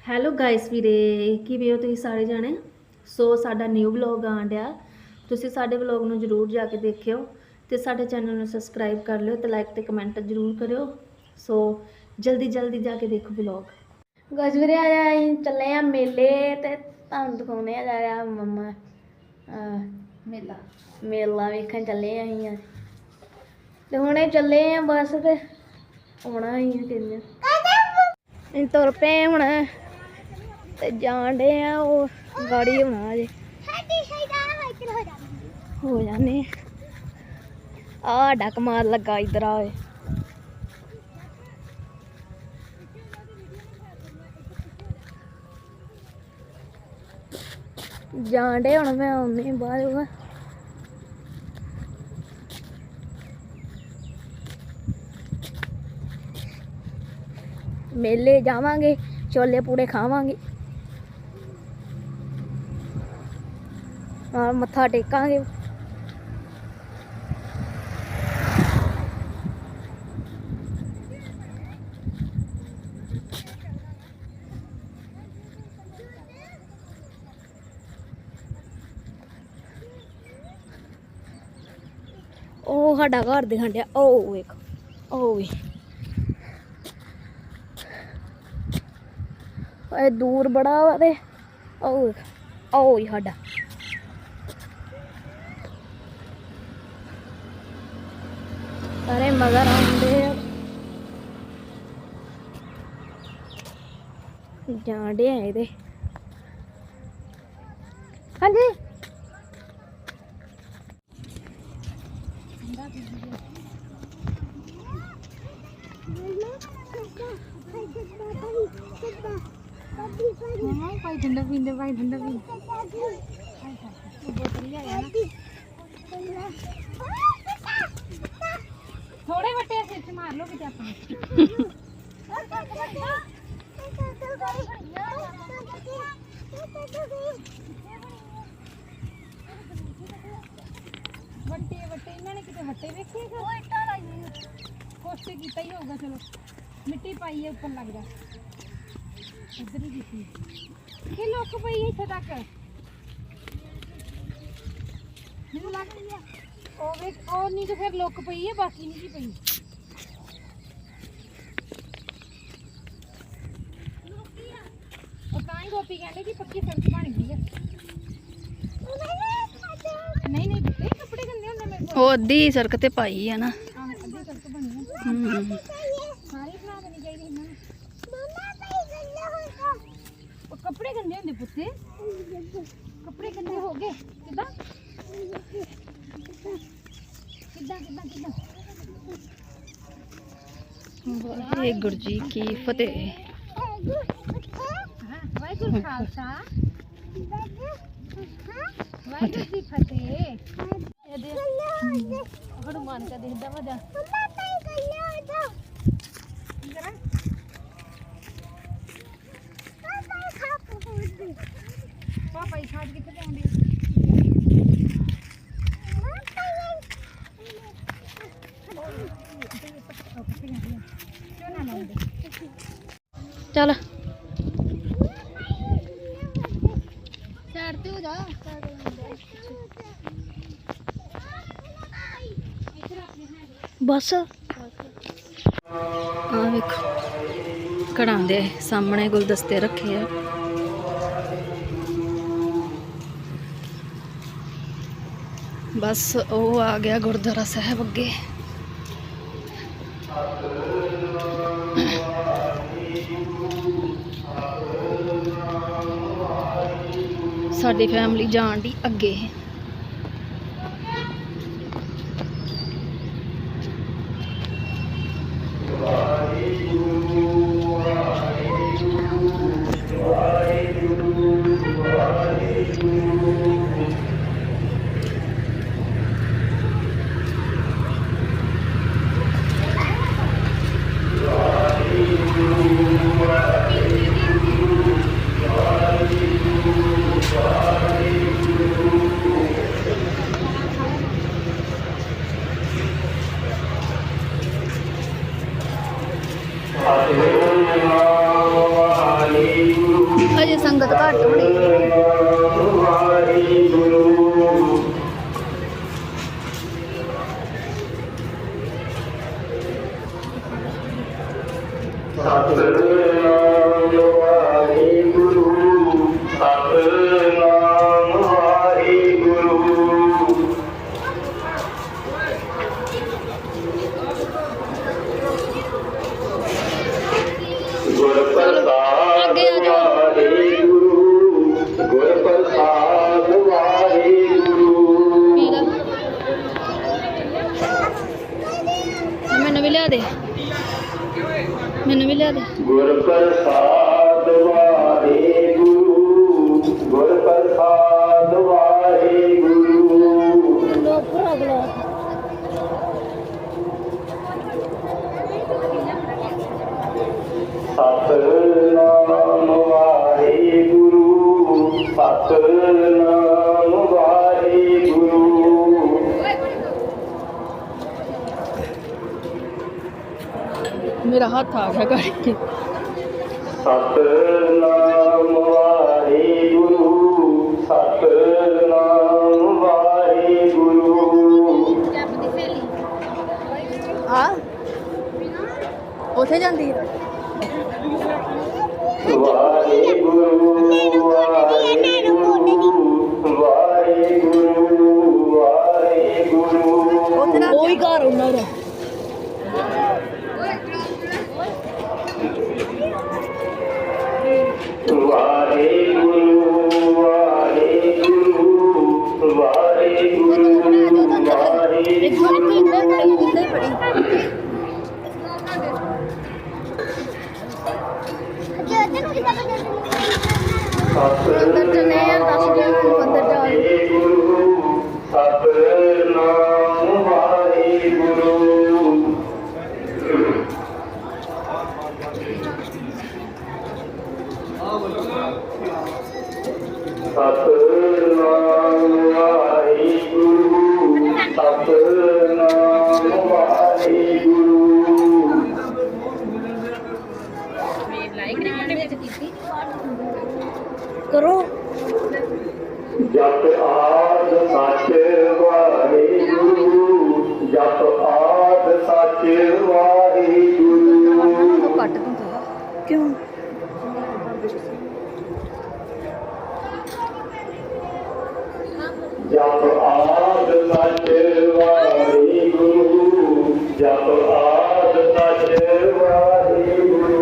Hello guys ਵੀਰੇ, ਕਿਵੇਂ ਹੋ ਤੁਸੀਂ ਸਾਰੇ ਜਾਣੇ? ਸੋ ਸਾਡਾ ਨਿਊ ਵਲੌਗ ਆਉਣ ਡਿਆ। ਤੁਸੀਂ ਸਾਡੇ ਵਲੌਗ ਨੂੰ ਜਰੂਰ ਜਾ ਕੇ ਦੇਖਿਓ ਤੇ ਸਾਡੇ ਚੈਨਲ ਨੂੰ ਸਬਸਕ੍ਰਾਈਬ ਕਰ ਲਿਓ ਤੇ ਲਾਈਕ ਤੇ ਕਮੈਂਟ ਜਰੂਰ ਕਰਿਓ। ਸੋ ਜਲਦੀ ਜਲਦੀ ਜਾ ਕੇ ਦੇਖੋ ਵਲੌਗ ਗਾਇਸ ਵੀਰੇ ਆਇਆ ਅਸੀਂ ਚੱਲੇ ਆ ਮੇਲੇ ਤੇ ਤੁਹਾਨੂੰ ਦਿਖਾਉਣੇ ਆ ਜਾ ਰਿਹਾ ਮੰਮਾ ਮੇਲਾ। ਮੇਲਾ ਵੇਖਣ ਚੱਲੇ ਆ ਅਸੀਂ ਤੇ ਹੁਣੇ ਚੱਲੇ ਆ ਬਸ ਤੇ ਆਉਣਾ ਹੀ ਕਿੰਨੇ ਅਸੀਂ ਤੁਰ ਪਏ ਹੁਣ। ਤੇ ਜਾਣ ਡੇ ਆ ਉਹ ਗਾੜੀ ਹੋਣਾ ਅਜੇ ਹੋ ਜਾਣੇ ਆ। ਡੱਕ ਮਾਰ ਲੱਗਾ ਇਧਰ ਆ ਓਏ ਜਾਣ ਡੇ ਹੁਣ ਮੈਂ ਆਉਣੀ ਬਾਅਦ ਵਿੱਚ ਮੇਲੇ ਜਾਵਾਂਗੇ ਛੋਲੇ ਪੂੜੇ ਖਾਵਾਂਗੇ। ਨਾਲ ਮੱਥਾ ਟੇਕਾਂਗੇ। ਉਹ ਸਾਡਾ ਘਰ ਦਿਖਣ ਡਿਆ। ਉਹ ਵੇਖ, ਉਹ ਵੀ ਇਹ ਦੂਰ ਬੜਾ ਵਾ ਤੇ, ਉਹ ਉਹ ਹੀ ਸਾਡਾ। ਸਾਰੇ ਮਗਰ ਆਉਂਦੇ ਆ। ਜਾਂਦੇ ਆ ਇਹਦੇ। ਹਾਂਜੀ। ਮਮਾ ਭਾਈ ਠੰਡਾ ਪੀਂਦੇ ਭਾਈ ਠੰਡਾ ਪੀਂਦੇ ਥੋੜੇ ਵੱਟੇ ਸਿਰ 'ਚ ਮਾਰ ਲਓ ਕਿਤੇ ਆਪਣੇ ਵੱਟੇ ਵੱਟੇ ਇਹਨਾਂ ਨੇ ਕਿਤੇ ਹੱਟੇ ਵੇਖੇ ਉਹ ਇੱਟਾਂ ਲਾਈਆਂ ਕੁਛ ਤੇ ਕੀਤਾ ਹੀ ਹੋਊਗਾ ਚਲੋ ਮਿੱਟੀ ਪਾਈ ਹੈ ਉੱਪਰ ਲੱਗਦਾ ਇੱਧਰ ਹੀ ਕੀਤੀ ਕਿ ਲੋਕ ਪਈ ਹੈ ਇੱਥੇ ਤੱਕ ਮੈਨੂੰ ਲੱਗ ਰਹੀ ਹੈ ਉਹ ਵੇਖ ਉਹ ਨਹੀਂ ਤੇ ਫਿਰ ਲੁੱਕ ਪਈ ਹੈ ਬਾਕੀ ਨਹੀਂ ਜੀ ਪਈ। ਉਹ ਤਾਂ ਹੀ ਗੋਪੀ ਕਹਿੰਦੇ ਕਿ ਪੱਕੀ ਸੜਕ ਬਣ ਗਈ ਹੈ ਨਹੀਂ ਨਹੀਂ ਬੁੱਤੇ ਕੱਪੜੇ ਗੰਦੇ ਹੁੰਦੇ ਮੇਰੇ ਕੋਲ। ਉਹ ਅੱਧੀ ਸੜਕ ਤੇ ਪਾਈ ਆ ਨਾ। ਆਹ ਅੱਧੀ ਸੜਕ ਬਣੀ ਹੈ। ਹਮ। ਸਾਰੀ ਬਣਾ ਦੇਣੀ ਚਾਹੀਦੀ ਇਹਨਾਂ ਨੂੰ। ਉਹ ਕੱਪੜੇ ਗੰਦੇ ਹੁੰਦੇ ਪੁੱਤੇ। ਕੱਪੜੇ ਗੰਦੇ ਹੋ ਗਏ। ਕਿੱਦਾਂ ਕਿੱਦਾਂ ਕਿੱਦਾਂ ਕਿੱਦਾਂ? ਵਾਹਿਗੁਰੂ ਜੀ ਕੀ ਫਤਿਹ। ਵਾਹਿਗੁਰੂ ਖਾਲਸਾ। ਵਾਹਿਗੁਰੂ ਜੀ ਫਤਿਹ। ਇਹਦੇ ਹਨੂਮਾਨ ਕਾ ਦੇਖਦਾ ਵਾ ਪਾਪਾ ਹੀ ਖਾਜ ਕਿੱਥੇ ਜਾਂਦੇ ਕਿਉਂ ਨਾ ਲਾਉਂਦੇ ਚੱਲ। ਸਾਈਡ ਤੇ ਹੋ ਜਾ ਬਸ ਆ ਵੇਖੋ ਘੜਾਂ ਦੇ ਸਾਹਮਣੇ ਗੁਲਦਸਤੇ ਰੱਖੇ ਆ। ਬਸ ਉਹ ਆ ਗਿਆ ਗੁਰਦੁਆਰਾ ਸਾਹਿਬ ਅੱਗੇ। ਸਾਡੀ ਫੈਮਿਲੀ ਜਾਣ ਦੀ ਅੱਗੇ ਸੰਗਤ ਘੱਟ ਮੈਨੂੰ ਵੀ ਲਿਆ ਦੇ। ਮੈਨੂੰ ਵੀ ਲਿਆ ਦੇ। ਗੁਰ ਪ੍ਰਸਾਦ ਵਾਹਿਗੁਰੂ ਗੁਰ। ਪ੍ਰਸਾਦ ਵਾਹਿਗੁਰੂ ਸਤਿਨਾਮ ਵਾਹਿਗੁਰੂ ਸਤਿਨਾਮ ਮੇਰਾ ਹੱਥ ਆ ਗਿਆ ਗਾੜੀ ਤੇ ਸਤਿਨਾਮ ਵਾਹਿਗੁਰੂ ਸਤਿਨਾਮ ਵਾਹਿਗੁਰੂ। ਆ? ਉਥੇ ਜਾਂਦੀ ਹੈ ਵਾਹਿਗੁਰੂ ਵਾਹਿਗੁਰੂ ਕਰੋ। ਜਪ ਆਦ ਸੱਚ ਵਾਹਿਗੁਰੂ ਜਪ ਆਦ ਸੱਚ ਵਾਹਿਗੁਰੂ। ਕੱਟ ਦੂੰ ਕਿਉਂ? ਜਪ ਆਦ ਸੱਚ ਵਾਹਿਗੁਰੂ ਜਪ ਆਦ ਸੱਚ ਵਾਹਿਗੁਰੂ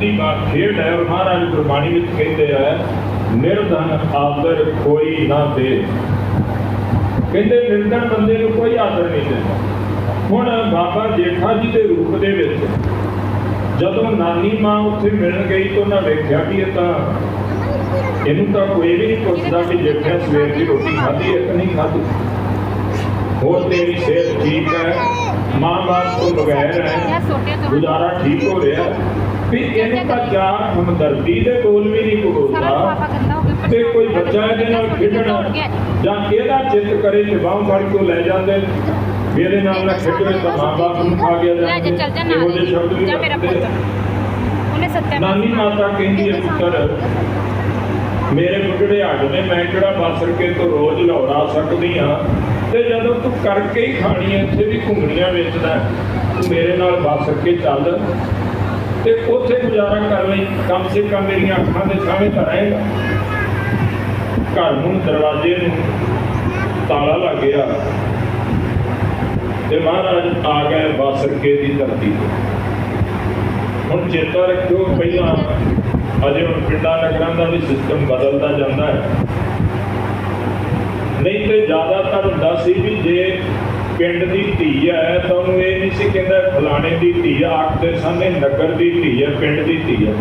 ਦੀ ਬਾਤ ਖੇਡ ਹੈ ਔਰ ਮਹਾਰਾਜ ਗੁਰਬਾਣੀ ਵਿੱਚ ਕਹਿੰਦੇ ਆ, ਨਿਰਧਨ ਆਦਰ ਕੋਈ ਨਾ ਦੇ। ਕਹਿੰਦੇ ਨਿਰਧਨ ਬੰਦੇ ਨੂੰ ਕੋਈ ਆਦਰ ਨਹੀਂ ਦਿੰਦਾ। ਹੁਣ ਬਾਬਾ ਜੇਠਾ ਜੀ ਦੇ ਰੂਪ ਦੇ ਵਿੱਚ ਜਦੋਂ ਨਾਨੀ ਮਾਂ ਉੱਥੇ ਮਿਲਣ ਗਈ ਤਾਂ ਉਹਨਾਂ ਵੇਖਿਆ ਕਿ ਇਹ ਤਾਂ ਇਹਨੂੰ ਤਾਂ ਕੋਈ ਵੀ ਨਹੀਂ ਪੁੱਛਦਾ ਕਿ ਜੇਠਾ ਸਵੇਰ ਦੀ ਰੋਟੀ ਖਾਧੀ ਹੈ ਕਿ ਨਹੀਂ ਖਾਧੀ। ਹੋਰ ਤੇਰੀ ਸਿਹਤ ਠੀਕ ਹੈ, ਮਾਂ ਬਾਪ ਤੋਂ ਬਗੈਰ ਹੈ, ਗੁਜ਼ਾਰਾ ਠੀਕ ਹੋ ਰਿਹਾ ਵੀ ਇਹਨੂੰ ਤਾਂ ਚਾਰ ਹਮਦਰਦੀ ਦੇ ਬੋਲ ਵੀ ਨਹੀਂ ਬੋਲਦਾ ਤੇ ਕੋਈ ਬੱਚਾ ਇਹਦੇ ਨਾਲ ਖੇਡਣਾ ਜਾਂ ਇਹਦਾ ਚਿੱਤ ਕਰੇ ਤੇ ਬਾਹੋਂ ਫੜ ਕੇ ਲੈ ਜਾਂਦੇ ਇਹਦੇ ਨਾਲ ਨਾ ਖੇਡੋ ਤਾਂ ਮਾਂ ਬਾਪ ਨੂੰ ਖਾ ਗਿਆ ਜਾ ਚੱਲ ਜਾ ਨਾਲ ਜਾ ਮੇਰਾ ਪੁੱਤ। ਉਹਨੇ ਸੱਤਿਆ ਨਾਨੀ ਮਾਤਾ ਕਹਿੰਦੀ ਹੈ ਪੁੱਤਰ ਮੇਰੇ ਬੁੱਢੜੇ ਹੱਡ ਨੇ ਮੈਂ ਕਿਹੜਾ ਬਾਸਰ ਕੇ ਤੋਂ ਰੋਜ਼ ਆ ਸਕਦੀ ਆ ਤੇ ਜਦੋਂ ਤੂੰ ਕਰਕੇ ਹੀ ਖਾਣੀ ਐ ਇੱਥੇ ਵੀ ਘੁੰਮਣੀਆਂ ਵੇਚਦਾ ਤੂੰ ਮੇਰੇ ਨਾਲ ਬਾਸਰ ਕੇ ਚੱਲ। ਤੇ ਉੱਥੇ ਗੁਜ਼ਾਰਾ ਕਰ ਲਈ ਕਮ ਸੇ ਕਮ ਮੇਰੀਆਂ ਅੱਖਾਂ ਦੇ ਸਾਹਮਣੇ ਤਾਂ ਰਹੇਗਾ। ਘਰ ਨੂੰ ਦਰਵਾਜ਼ੇ ਨੂੰ ਤਾਲਾ ਲੱਗ ਗਿਆ। ਤੇ ਮਹਾਰਾਜ ਆ ਗਏ ਬਾਸਰ ਦੀ ਧਰਤੀ ਹੁਣ ਚੇਤਾ ਰੱਖਿਓ, ਪਹਿਲਾਂ ਅਜੇ ਹੁਣ ਪਿੰਡਾਂ ਨਗਰਾਂ ਦਾ ਵੀ ਸਿਸਟਮ ਬਦਲਦਾ ਜਾਂਦਾ ਹੈ। ਨਹੀਂ ਤੇ ਜ਼ਿਆਦਾਤਰ ਹੁੰਦਾ ਸੀ ਵੀ ਜੇ ਪਿੰਡ ਦੀ ਧੀ ਹੈ, ਤਾਂ ਉਹਨੂੰ ਇਹ ਨਹੀਂ ਸੀ ਕਹਿੰਦਾ ਫਲਾਣੇ ਦੀ ਧੀ ਆਖਦੇ ਸਾਨੇ ਨਗਰ ਦੀ ਧੀ ਹੈ, ਪਿੰਡ ਦੀ ਧੀ ਹੈ।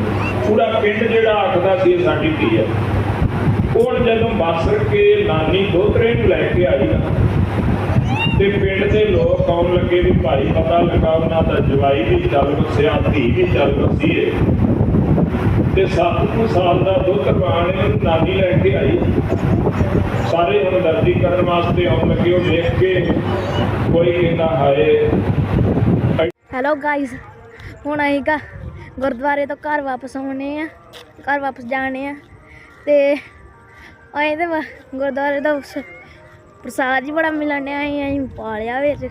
ਪੂਰਾ ਪਿੰਡ ਜਿਹੜਾ ਆਖਦਾ ਸੀ ਸਾਡੀ ਧੀ ਹੈ। ਹੁਣ ਜਦੋਂ ਬਾਸਰ ਕੇ ਨਾਨੀ ਦੋਤਰੇ ਨੂੰ ਲੈ ਕੇ ਆਈ ਨਾ, ਤੇ ਪਿੰਡ ਦੇ ਲੋਕ ਆਉਣ ਲੱਗੇ ਵੀ ਭਾਈ ਪਤਾ ਲੱਗਾ ਉਹਨਾਂ ਦਾ ਜਵਾਈ ਵੀ ਚੱਲ ਵਸਿਆ, ਧੀ ਵੀ ਚੱਲ ਵਸੀ ਏ। ਤੇ 7 ਸਾਲ ਦਾ ਦੁੱਧ ਪਾਣ ਨਾਨੀ ਲੈ ਕੇ ਆਈ। ਸਾਰੇ ਹੁਣ ਦਰਦੀ ਕਰਨ ਵਾਸਤੇ ਆਉਣ ਲੱਗੇ, ਉਹ ਵੇਖ ਕੇ ਕੋਈ ਕਹਿੰਦਾ ਹਾਏ। ਹੈਲੋ ਗਾਇਸ ਹੁਣ ਅਸੀਂ ਕਾ ਗੁਰਦੁਆਰੇ ਤੋਂ ਘਰ ਵਾਪਸ ਆਉਣੇ ਆ, ਘਰ ਵਾਪਸ ਜਾਣੇ ਆ। ਤੇ ਅਸੀਂ ਤੇ ਗੁਰਦੁਆਰੇ ਦਾ ਪ੍ਰਸਾਦ ਹੀ ਬੜਾ ਮਿਲਣ ਡਿਆ ਸੀ ਪਾਲਿਆ ਵਿੱਚ।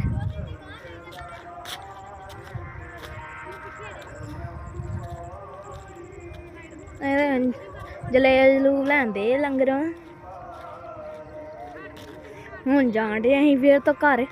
ਜਲੇ ਜਲੂ ਲੈਂਦੇ ਲੰਗਰੋਂ। ਹੁਣ ਜਾਣ ਡੇ ਅਸੀਂ ਫਿਰ ਤੋਂ ਘਰ।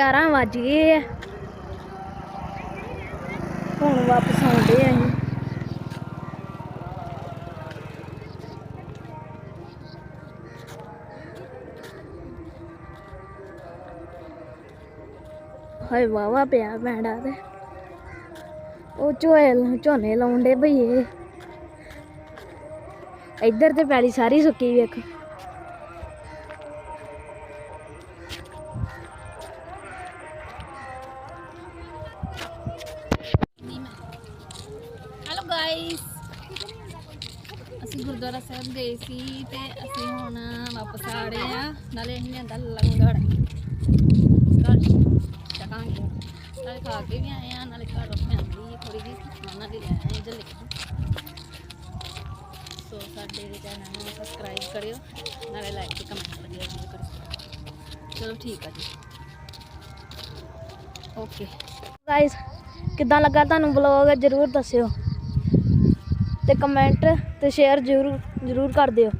ਗਿਆਰਾਂ ਵੱਜ ਗਏ ਆ। ਹੁਣ ਵਾਪਸ ਆਉਂਦੇ ਆ ਅਸੀਂ। ਹਾਏ ਵਾਵਾ ਪਿਆ ਮੈਂਡਾ ਤੇ। ਉਹ ਝੋਏ ਝੋਨੇ ਲਾਉਂਦੇ ਭਈਏ ਇੱਧਰ ਤੇ ਪੈਲੀ ਸਾਰੀ ਸੁੱਕੀ ਵੇਖ। ਗਾਇਸ ਅਸੀਂ ਗੁਰਦੁਆਰਾ ਸਾਹਿਬ ਗਏ ਸੀ ਤੇ ਅਸੀਂ ਹੁਣ ਵਾਪਸ ਆ ਰਹੇ ਆ ਨਾਲੇ ਅਸੀਂ ਲਿਆਂਦਾ ਲੰਗਰ। ਘਰ ਚਕਾਂਗੇ। ਨਾਲੇ ਖਾ ਕੇ ਵੀ ਆਏ ਆ ਨਾਲੇ ਘਰ ਫੈਮਿਲੀ ਥੋੜੀ ਜਿਹੀ ਉਹਨਾਂ ਦੀ ਲੈ ਆਏ ਜਲੇ ਸੋ ਸਾਡੇ ਚੈਨਲ ਨੂੰ ਸਬਸਕ੍ਰਾਈਬ ਕਰਿਓ, ਨਾਲੇ ਲਾਈਕ ਤੇ ਕਮੈਂਟ ਵਧੀਆ ਜ਼ਰੂਰ ਚਲੋ ਠੀਕ ਆ ਜੀ। ਓਕੇ ਗਾਇਸ ਕਿੱਦਾਂ ਲੱਗਾ ਤੁਹਾਨੂੰ ਵਲੌਗ ਜਰੂਰ ਦੱਸਿਓ। ਤੇ ਕਮੈਂਟ ਤੇ ਸ਼ੇਅਰ ਜਰੂਰ ਜਰੂਰ ਕਰ ਦਿਓ।